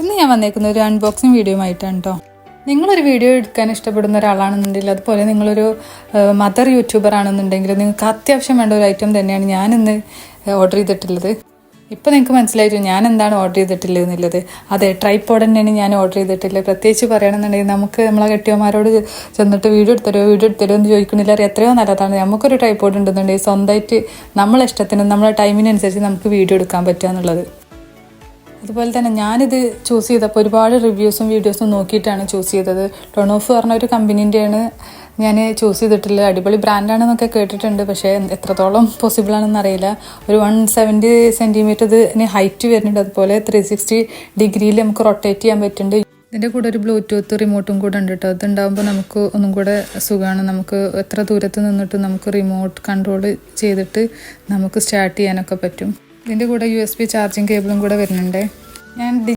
ഇന്ന് ഞാൻ വന്നേക്കുന്ന ഒരു അൺബോക്സിങ് വീഡിയോ ആയിട്ടാണ് കേട്ടോ നിങ്ങളൊരു വീഡിയോ എടുക്കാൻ ഇഷ്ടപ്പെടുന്ന ഒരാളാണെന്നുണ്ടെങ്കിൽ അതുപോലെ നിങ്ങളൊരു മദർ യൂട്യൂബർ ആണെന്നുണ്ടെങ്കിൽ നിങ്ങൾക്ക് അത്യാവശ്യം വേണ്ട ഒരു ഐറ്റം തന്നെയാണ് ഞാൻ ഇന്ന് ഓർഡർ ചെയ്തിട്ടുള്ളത്. ഇപ്പോൾ നിങ്ങൾക്ക് മനസ്സിലായിരുന്നു ഞാൻ എന്താണ് ഓർഡർ ചെയ്തിട്ടില്ല എന്നുള്ളത്. അതെ ട്രൈപ്പോഡ് തന്നെയാണ് ഞാൻ ഓർഡർ ചെയ്തിട്ടില്ല പ്രത്യേകിച്ച് പറയുകയാണെന്നുണ്ടെങ്കിൽ നമുക്ക് നമ്മളെ കെട്ടിയമാരോട് ചെന്നിട്ട് വീഡിയോ എടുത്തരോ വീഡിയോ എടുത്തരോ എന്ന് ചോദിക്കുന്നില്ല എത്രയോ നല്ലതാണ്. നമുക്കൊരു ട്രൈപ്പോഡ് ഉണ്ടെന്നുണ്ടെങ്കിൽ സ്വന്തമായിട്ട് നമ്മളെ ഇഷ്ടത്തിനും നമ്മളെ ടൈമിനനുസരിച്ച് നമുക്ക് വീഡിയോ എടുക്കാൻ പറ്റുക എന്നുള്ളത്. അതുപോലെ തന്നെ ഞാനിത് ചൂസ് ചെയ്തപ്പോൾ ഒരുപാട് റിവ്യൂസും വീഡിയോസും നോക്കിയിട്ടാണ് ചൂസ് ചെയ്തത്. ടൊണോഫ് പറഞ്ഞ ഒരു കമ്പനീന്റെയാണ് ഞാൻ ചൂസ് ചെയ്തിട്ടില്ല അടിപൊളി ബ്രാൻഡാണെന്നൊക്കെ കേട്ടിട്ടുണ്ട്. പക്ഷേ എത്രത്തോളം പോസിബിൾ ആണെന്ന് അറിയില്ല. ഒരു വൺ സെവന്റി സെന്റിമീറ്റർ ഇതിന് ഹൈറ്റ് വരുന്നുണ്ട്. അതുപോലെ ത്രീ സിക്സ്റ്റി ഡിഗ്രിയിൽ നമുക്ക് റൊട്ടേറ്റ് ചെയ്യാൻ പറ്റുന്നുണ്ട്. ഇതിന്റെ കൂടെ ഒരു ബ്ലൂടൂത്ത് റിമോട്ടും കൂടെ ഉണ്ട് കേട്ടോ അതുണ്ടാകുമ്പോൾ നമുക്ക് ഒന്നും കൂടെ സുഖമാണ് നമുക്ക് എത്ര ദൂരത്ത് നിന്നിട്ട് നമുക്ക് റിമോട്ട് കൺട്രോൾ ചെയ്തിട്ട് നമുക്ക് സ്റ്റാർട്ട് ചെയ്യാനൊക്കെ പറ്റും. ഇതിന്റെ കൂടെ യു എസ് ബി ചാർജിങ് കേബിളും കൂടെ വരുന്നുണ്ട്. ഞാൻ